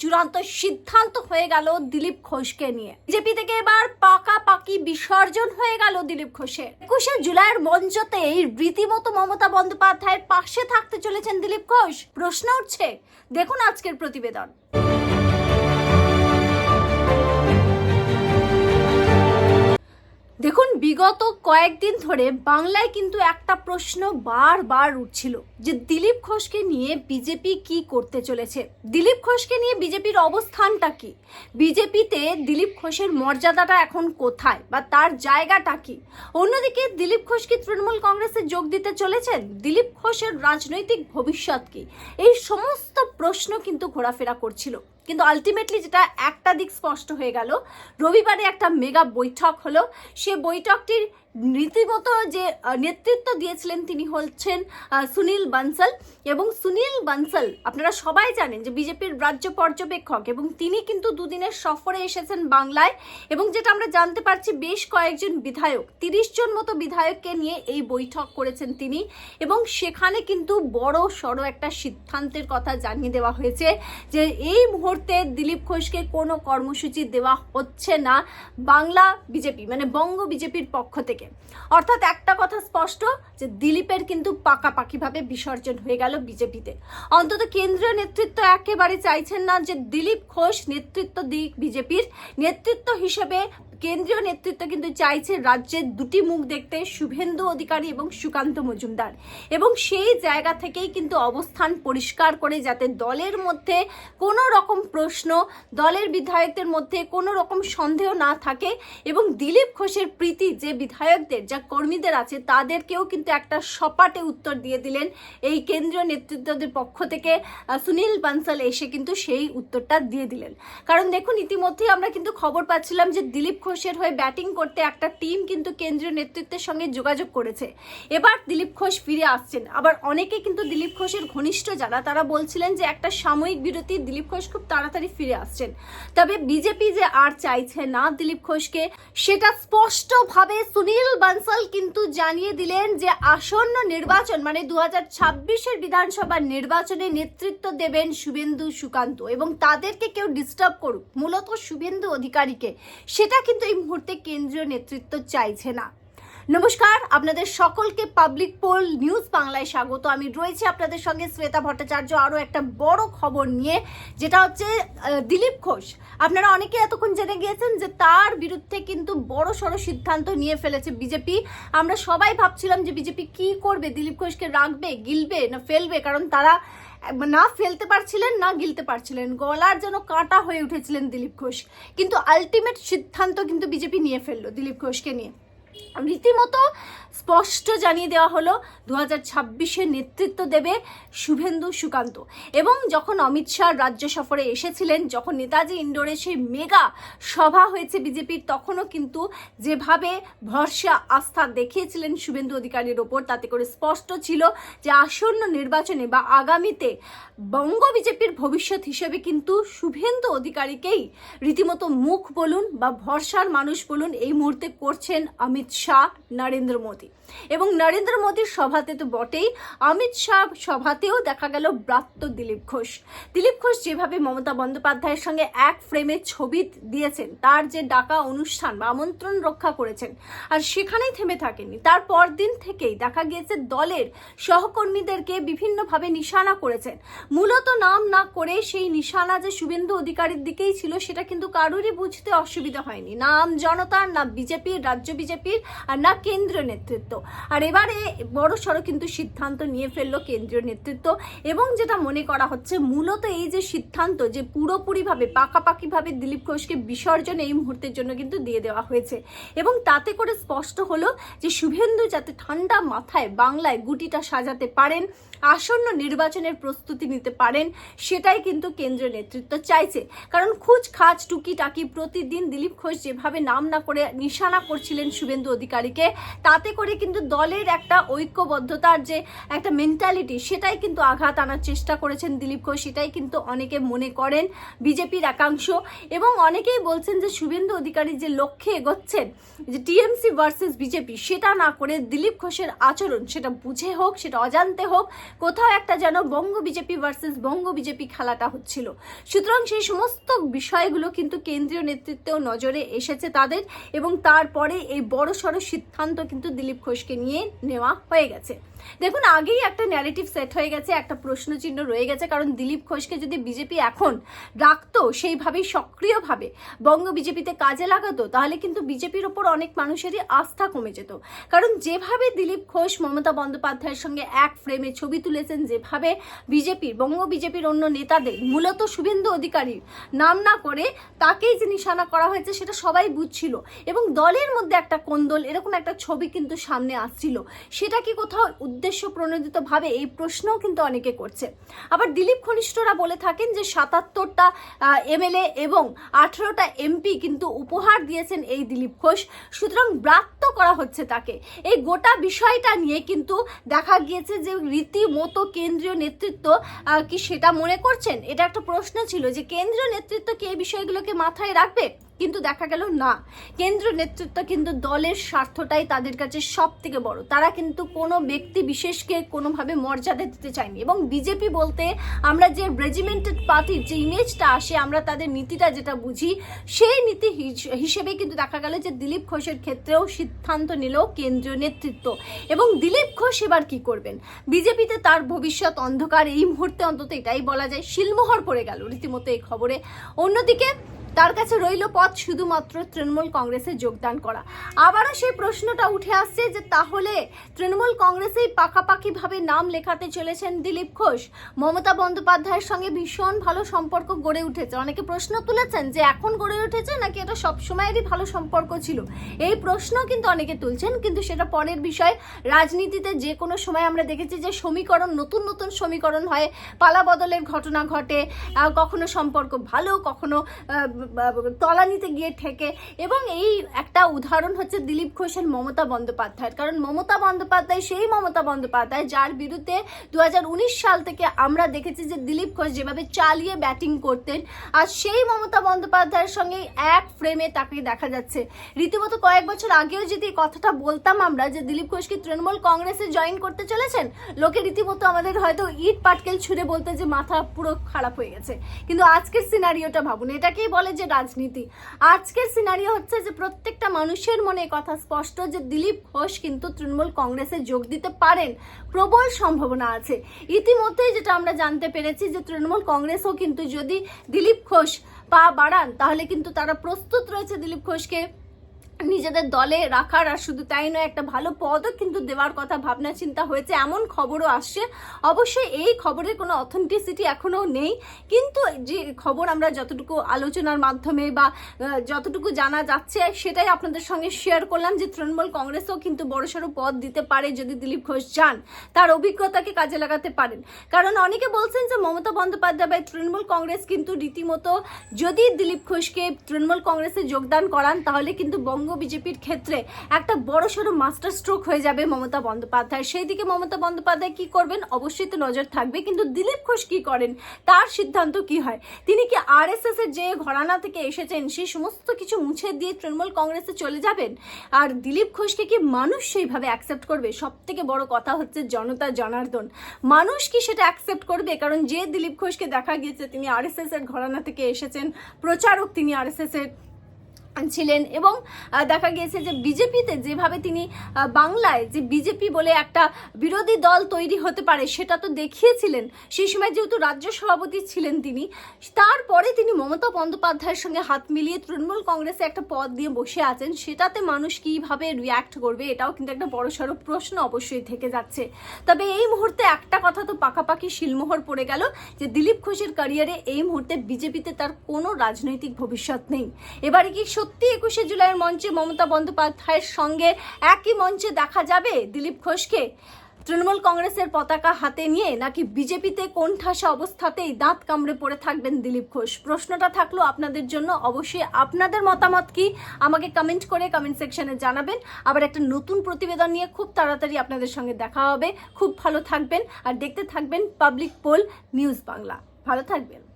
চূড়ান্ত সিদ্ধান্ত হয়ে গেল দিলীপ ঘোষকে নিয়ে। বিজেপি থেকে এবার পাকাপাকি বিসর্জন হয়ে গেল দিলীপ ঘোষের। একুশে জুলাইয়ের মঞ্চতেই রীতিমতো মমতা বন্দ্যোপাধ্যায়ের পাশে থাকতে চলেছেন দিলীপ ঘোষ। প্রশ্ন উঠছে, দেখুন আজকের প্রতিবেদন। বিগত কয়েকদিন ধরে বাংলায় কিন্তু একটা প্রশ্ন বারবার উঠছিল যে দিলীপ ঘোষকে নিয়ে বিজেপি কি করতে চলেছে? দিলীপ ঘোষকে নিয়ে বিজেপির অবস্থানটা কি? বিজেপিতে দিলীপ ঘোষের মর্যাদাটা এখন কোথায় বা তার জায়গাটা কি? অন্যদিকে দিলীপ ঘোষ কি তৃণমূল কংগ্রেসে যোগ দিতে চলেছেন? দিলীপ ঘোষের রাজনৈতিক ভবিষ্যৎ কি? এই সমস্ত প্রশ্ন কিন্তু ঘোরাফেরা করছিল। কিন্তু আলটিমেটলি যেটা একটা দিক স্পষ্ট হয়ে গেল, রবিবারে একটা মেগা বৈঠক হলো। সে বৈঠকটির রীতিমতো যে নেতৃত্ব দিয়েছিলেন তিনি হচ্ছেন সুনীল বানসাল। এবং সুনীল বানসাল, আপনারা সবাই জানেন যে বিজেপির রাজ্য পর্যবেক্ষক এবং তিনি কিন্তু দুদিনের সফরে এসেছেন বাংলায়। এবং যেটা আমরা জানতে পারছি, বেশ কয়েকজন বিধায়ক, তিরিশ জন মতো বিধায়ককে নিয়ে এই বৈঠক করেছেন তিনি। এবং সেখানে কিন্তু বড় সড়ো একটা সিদ্ধান্তের কথা জানিয়ে দেওয়া হয়েছে যে, এই মুহূর্তে দিলীপ ঘোষকে কোনো কর্মসূচি দেওয়া হচ্ছে না। বাংলা বিজেপি মানে বঙ্গ বিজেপির পক্ষ থেকে। অর্থাৎ একটা কথা স্পষ্ট যে দিলীপের কিন্তু পাকাপাকিভাবে বিসর্জন হয়ে গেল বিজেপিতে। অন্তত কেন্দ্রীয় নেতৃত্ব একেবারে চাইছেন না যে দিলীপ ঘোষ নেতৃত্ব দিক বিজেপির। নেতৃত্ব হিসেবে কেন্দ্রীয় নেতৃত্ব কিন্তু চাইছে রাজ্যের দুটি মুখ দেখতে শুভেন্দু অধিকারী এবং সুকান্ত মজুমদার। এবং সেই জায়গা থেকেই কিন্তু অবস্থান পরিষ্কার করে যাতে দলের মধ্যে কোনো রকম প্রশ্ন, দলের বিধায়কদের মধ্যে কোনো রকম সন্দেহ না থাকে এবং দিলীপ ঘোষের প্রীতি যে বিধায়কদের, যা কর্মীদের আছে, তাদেরকেও কিন্তু একটা সপাটে উত্তর দিয়ে দিলেন এই কেন্দ্রীয় নেতৃত্বদের পক্ষ থেকে সুনীল বানসাল এসে কিন্তু সেই উত্তরটা দিয়ে দিলেন। কারণ দেখুন, ইতিমধ্যেই আমরা কিন্তু খবর পাচ্ছিলাম যে দিলীপ ঘোষের হয়ে ব্যাটিং করতে একটা টিম কিন্তু কেন্দ্রীয় নেতৃত্বের সঙ্গে যোগাযোগ করেছে। এবার দিলীপ ঘোষ ফিরে আসছেন। আবার অনেকে কিন্তু দিলীপ ঘোষের ঘনিষ্ঠ যারা, তারা বলছিলেন যে একটা সাময়িক বিরতি দিলীপ ঘোষ খুব তাড়াতাড়ি ফিরে আসছেন। তবে বিজেপি যে আর চাইছে না দিলীপ ঘোষকে, সেটা স্পষ্টভাবে সুনীল বানসাল কিন্তু জানিয়ে দিলেন যে আসন্ন নির্বাচন মানে দু হাজার ছাব্বিশের বিধানসভা নির্বাচনে নেতৃত্ব দেবেন শুভেন্দু সুকান্ত এবং তাদেরকে কেউ ডিস্টার্ব করুক। মূলত শুভেন্দু অধিকারীকে। সেটা কিন্তু এই মুহূর্তে কেন্দ্রীয় নেতৃত্ব চাইছে না। নমস্কার, আপনাদের সকলকে পাবলিক পোল নিউজ বাংলায় স্বাগত। আমি রয়েছি আপনাদের সঙ্গে শ্বেতা ভট্টাচার্য। আরও একটা বড় খবর নিয়ে, যেটা হচ্ছে দিলীপ ঘোষ। আপনারা অনেকে এতক্ষণ জেনে গিয়েছেন যে তার বিরুদ্ধে কিন্তু বড় সড়ো সিদ্ধান্ত নিয়ে ফেলেছে বিজেপি। আমরা সবাই ভাবছিলাম যে বিজেপি কি করবে? দিলীপ ঘোষকে রাখবে, গিলবে না ফেলবে? কারণ তারা না ফেলতে পারছিলেন, না গিলতে পারছিলেন। গলার যেন কাঁটা হয়ে উঠেছিলেন দিলীপ ঘোষ। কিন্তু আলটিমেট সিদ্ধান্ত কিন্তু বিজেপি নিয়ে ফেলল দিলীপ ঘোষকে নিয়ে। রীতিমতো স্পষ্ট জানিয়ে দেওয়া হলো দু হাজার ছাব্বিশে নেতৃত্ব দেবে শুভেন্দু সুকান্ত। এবং যখন অমিত শাহ রাজ্য সফরে এসেছিলেন, যখন নেতাজি ইন্ডোরে সেই মেগা সভা হয়েছে বিজেপির, তখনও কিন্তু যেভাবে ভরসা, আস্থা দেখিয়েছিলেন শুভেন্দু অধিকারীর ওপর, তাতে করে স্পষ্ট ছিল যে আসন্ন নির্বাচনে বা আগামীতে বঙ্গ বিজেপির ভবিষ্যৎ হিসেবে কিন্তু শুভেন্দু অধিকারীকেই রীতিমতো মুখ বলুন বা ভরসার মানুষ বলুন, এই মুহূর্তে করছেন অমিত শাহ, নরেন্দ্র মোদী। এবং নরেন্দ্র মোদীর সভাতে তো বটেই, অমিত শাহ সভাতেও দেখা গেল ব্রাত্য দিলীপ ঘোষ। দিলীপ ঘোষ যেভাবে মমতা বন্দ্যোপাধ্যায়ের সঙ্গে এক ফ্রেমে ছবি দিয়েছেন, তার যে ডাকা অনুষ্ঠান বা আমন্ত্রণ রক্ষা করেছেন, আর সেখানেই থেমে থাকেনি তার পরদিন থেকেই দেখা গিয়েছে দলের সহকর্মীদেরকে বিভিন্নভাবে নিশানা করেছেন। মূলত নাম না করে সেই নিশানা যে শুভেন্দু অধিকারীর দিকেই ছিল, সেটা কিন্তু কারোরই বুঝতে অসুবিধা হয়নি। নাম জনতার, না বিজেপির, রাজ্য বিজেপির আর না কেন্দ্রীয় নেতৃত্ব। আর এবারে বড় সড়ো কিন্তু সিদ্ধান্ত নিয়ে ফেলল কেন্দ্রীয় নেতৃত্ব এবং যেটা মনে করা হচ্ছে মূলত এই যে সিদ্ধান্ত যে পুরোপুরিভাবে, পাকাপাকিভাবে দিলীপ ঘোষকে বিসর্জন এই মুহূর্তের জন্য কিন্তু দিয়ে দেওয়া হয়েছে এবং তাতে করে স্পষ্ট হলো যে শুভেন্দু যাতে ঠান্ডা মাথায় বাংলায় গুটিটা সাজাতে পারেন আসন্ন নির্বাচনের প্রস্তুতি নিতে পারেন, সেটাই কিন্তু কেন্দ্রীয় নেতৃত্ব চাইছে। কারণ খাজ টুকি টাকি প্রতিদিন দিলীপ ঘোষ যেভাবে নাম না করে নিশানা করছিলেন শুভেন্দু অধিকারীকে, তাতে করে কিন্তু দলের একটা ঐক্যবদ্ধতার যে একটা মেন্টালিটি সেটাই কিন্তু আঘাত আনার চেষ্টা করেছেন দিলীপ ঘোষ, সেটাই কিন্তু অনেকে মনে করেন বিজেপির একাংশ। এবং অনেকেই বলছেন যে শুভেন্দু অধিকারী যে লক্ষ্যে এগোচ্ছেন, যে টিএমসি ভার্সেস বিজেপি, সেটা না করে দিলীপ ঘোষের আচরণ, সেটা বুঝে হোক, সেটা অজান্তে হোক কোথাও একটা যেন Banga BJP versus Banga BJP খেলাটা হচ্ছিল। সুতরাং সেই সমস্ত বিষয়গুলো কিন্তু কেন্দ্রীয় নেতৃত্বেও নজরে এসেছে তাদের এবং তারপরে এই বড় সড় সিদ্ধান্ত কিন্তু দিলীপ ঘোষকে নিয়ে নেওয়া হয়ে গেছে। দেখুন, আগেই একটা ন্যারেটিভ সেট হয়ে গেছে, একটা প্রশ্নচিহ্ন রয়ে গেছে, কারণ দিলীপ ঘোষকে যদি বিজেপি এখন রাখতো সেইভাবেই সক্রিয়ভাবে বঙ্গ বিজেপিতে কাজে লাগাতো, তাহলে কিন্তু বিজেপির ওপর অনেক মানুষেরই আস্থা কমে যেত। কারণ যেভাবে দিলীপ ঘোষ, মমতা বন্দ্যোপাধ্যায়ের সঙ্গে এক ফ্রেমে ছবি তুলেছেন, যেভাবে বিজেপির, বঙ্গ বিজেপির অন্য নেতাদের, মূলত শুভেন্দু অধিকারী নাম না করে তাকেই যে নিশানা করা হয়েছে, সেটা সবাই বুঝছিল। এবং দলের মধ্যে একটা কোন্দল, এরকম একটা ছবি কিন্তু সামনে আসছিল। সেটা কি কোথাও উদ্দেশ্য প্রণোদিত ভাবে এই প্রশ্নও কিন্তু অনেকে করছে। আবার দিলীপ ঘনিষ্ঠরা বলে থাকেন যে সাতাত্তরটা এমএলএ এবং আঠেরোটা এমপি কিন্তু উপহার দিয়েছেন এই দিলীপ ঘোষ। সুতরাং ব্রাত্য করা হচ্ছে তাকে। এই গোটা বিষয়টা নিয়ে কিন্তু দেখা গিয়েছে যে রীতিমতো কেন্দ্রীয় নেতৃত্ব কি সেটা মনে করছেন? এটা একটা প্রশ্ন ছিল যে কেন্দ্রীয় নেতৃত্ব কি এই বিষয়গুলোকে মাথায় রাখবে? কিন্তু দেখা গেল না। কেন্দ্রীয় নেতৃত্ব কিন্তু দলের স্বার্থটাই তাদের কাছে সব থেকে বড়। তারা কিন্তু কোনো ব্যক্তি বিশেষকে কোনোভাবে মর্যাদা দিতে চায়নি এবং বিজেপি বলতে আমরা যে রেজিমেন্টেড পার্টির যে ইমেজটা আসে, আমরা তাদের নীতিটা যেটা বুঝি, সেই নীতি হিস- হিসেবে কিন্তু দেখা গেল যে দিলীপ ঘোষের ক্ষেত্রেও সিদ্ধান্ত নিল কেন্দ্রীয় নেতৃত্ব। এবং দিলীপ ঘোষ এবার কি করবেন? বিজেপিতে তার ভবিষ্যৎ অন্ধকার এই মুহূর্তে অন্তত এটাই বলা যায়, শিলমোহর পড়ে গেল রীতিমতো এই খবরে। অন্যদিকে তার কাছে রইল পথ শুধুমাত্র তৃণমূল কংগ্রেসে যোগদান করা। আবারও সেই প্রশ্নটা উঠে আসছে যে তাহলে তৃণমূল কংগ্রেসেই পাকাপাকিভাবে নাম লেখাতে চলেছেন দিলীপ ঘোষ। মমতা বন্দ্যোপাধ্যায়ের সঙ্গে ভীষণ ভালো সম্পর্ক গড়ে উঠেছে। অনেকে প্রশ্ন তুলেছেন যে এখন গড়ে উঠেছে নাকি এটা সবসময়েরই ভালো সম্পর্ক ছিল? এই প্রশ্ন কিন্তু অনেকে তুলছেন, কিন্তু সেটা পরের বিষয়। রাজনীতিতে যে কোনো সময় আমরা দেখেছি যে সমীকরণ, নতুন নতুন সমীকরণ হয়। পালা বদলের ঘটনা ঘটে কখনো সম্পর্ক ভালো, কখনো তলানিতে গিয়ে ঠেকে। এবং এই একটা উদাহরণ হচ্ছে দিলীপ ঘোষের মমতা বন্দ্যোপাধ্যায়ের। কারণ মমতা বন্দ্যোপাধ্যায় সেই মমতা বন্দ্যোপাধ্যায় যার বিরুদ্ধে দু হাজার উনিশ সাল থেকে আমরা দেখেছি যে দিলীপ ঘোষ যেভাবে চালিয়ে ব্যাটিং করতেন, আর সেই মমতা বন্দ্যোপাধ্যায়ের সঙ্গে এক ফ্রেমে তাকে দেখা যাচ্ছে। রীতিমতো কয়েক বছর আগেও যদি কথাটা বলতাম আমরা যে দিলীপ ঘোষ কি তৃণমূল কংগ্রেসে জয়েন করতে চলেছেন? লোকে রীতিমতো আমাদের হয়তো ইট পাটকেল ছুঁড়ে বলতে যে মাথা পুরো খারাপ হয়ে গেছে। কিন্তু আজকের সিনারিওটা ভাবুন, এটাকেই বলে যে রাজনীতি। আজকের সিনারিও হচ্ছে যে প্রত্যেকটা মানুষের মনে কথা স্পষ্ট যে দিলীপ ঘোষ কিন্তু তৃণমূল কংগ্রেসে যোগ দিতে পারেন। প্রবল সম্ভাবনা আছে। ইতিমধ্যে যেটা আমরা জানতে পেরেছি যে তৃণমূল কংগ্রেসও কিন্তু যদি দিলীপ ঘোষ পা বাড়ান, তাহলে কিন্তু তারা প্রস্তুত রয়েছে দিলীপ ঘোষকে। নিজেদের দলে রাখার আর শুধু তাই নয়, একটা ভালো পদও কিন্তু দেওয়ার কথা ভাবনা চিন্তা হয়েছে, এমন খবরও আসছে। অবশ্যই এই খবরের কোনো অথেন্টিসিটি এখনও নেই, কিন্তু যে খবর আমরা যতটুকু আলোচনার মাধ্যমে বা যতটুকু জানা যাচ্ছে, সেটাই আপনাদের সঙ্গে শেয়ার করলাম যে তৃণমূল কংগ্রেসও কিন্তু বড়সড় পদ দিতে পারে যদি দিলীপ ঘোষ যান, তার অভিজ্ঞতাকে কাজে লাগাতে পারেন। কারণ অনেকে বলছেন যে মমতা বন্দ্যোপাধ্যায় বা তৃণমূল কংগ্রেস কিন্তু রীতিমতো যদি দিলীপ ঘোষকে তৃণমূল কংগ্রেসে যোগদান করান, তাহলে কিন্তু বঙ্গ বিজেপির ক্ষেত্রে একটা বড় সড়ো মাস্টার স্ট্রোক হয়ে যাবে মমতা বন্দ্যোপাধ্যায়। সেই দিকে মমতা বন্দ্যোপাধ্যায় কি করবেন? অবশ্যই তো নজর থাকবে। কিন্তু দিলীপ ঘোষ কি করেন? তার সিদ্ধান্ত কি হয়? তিনি কি আরএসএস এর যে ঘরানা থেকে এসেছেন সেই সমস্ত কিছু মুছে দিয়ে তৃণমূল কংগ্রেসে চলে যাবেন? আর দিলীপ ঘোষকে কি মানুষ সেইভাবে অ্যাকসেপ্ট করবে? সব থেকে বড় কথা হচ্ছে জনতা জনার্দন। মানুষ কি সেটা অ্যাকসেপ্ট করবে? কারণ যে দিলীপ ঘোষকে দেখা গিয়েছে, তিনি আরএসএস এর ঘরানা থেকে এসেছেন, প্রচারক তিনি আরএসএস এর। ছিলেন এবং দেখা গিয়েছে যে বিজেপিতে যেভাবে তিনি বাংলায় যে বিজেপি বলে একটা বিরোধী দল তৈরি হতে পারে সেটা তো দেখিয়েছিলেন। সেই সময় যেহেতু রাজ্য সভাপতি ছিলেন তিনি, তারপরে তিনি মমতা বন্দ্যোপাধ্যায়ের সঙ্গে হাত মিলিয়ে তৃণমূল কংগ্রেসে একটা পদ দিয়ে বসে আছেন, সেটাতে মানুষ কীভাবে রিয়াক্ট করবে এটাও কিন্তু একটা বড়সড় প্রশ্ন অবশ্যই থেকে যাচ্ছে। তবে এই মুহূর্তে একটা কথা তো পাকাপাকি শিলমোহর পড়ে গেল, যে দিলীপ ঘোষের ক্যারিয়ারে এই মুহূর্তে বিজেপিতে তার কোনো রাজনৈতিক ভবিষ্যৎ নেই। এবারে কি সত্যি একুশে জুলাইয়ের মঞ্চে মমতা বন্দ্যোপাধ্যায়ের সঙ্গে একই মঞ্চে দেখা যাবে দিলীপ ঘোষকে? তৃণমূল কংগ্রেসের পতাকা হাতে নিয়ে নাকি বিজেপিতে কোণঠাসা অবস্থাতেই দাঁত কামড়ে পড়ে থাকবেন দিলীপ ঘোষ? প্রশ্নটা থাকল আপনাদের জন্য। অবশ্যই আপনাদের মতামত কি? আমাকে কমেন্ট করে কমেন্ট সেকশনে জানাবেন। আবার একটা নতুন প্রতিবেদন নিয়ে খুব তাড়াতাড়ি আপনাদের সঙ্গে দেখা হবে। খুব ভালো থাকবেন। আর দেখতে থাকবেন পাবলিক পোল নিউজ বাংলা ভালো থাকবেন।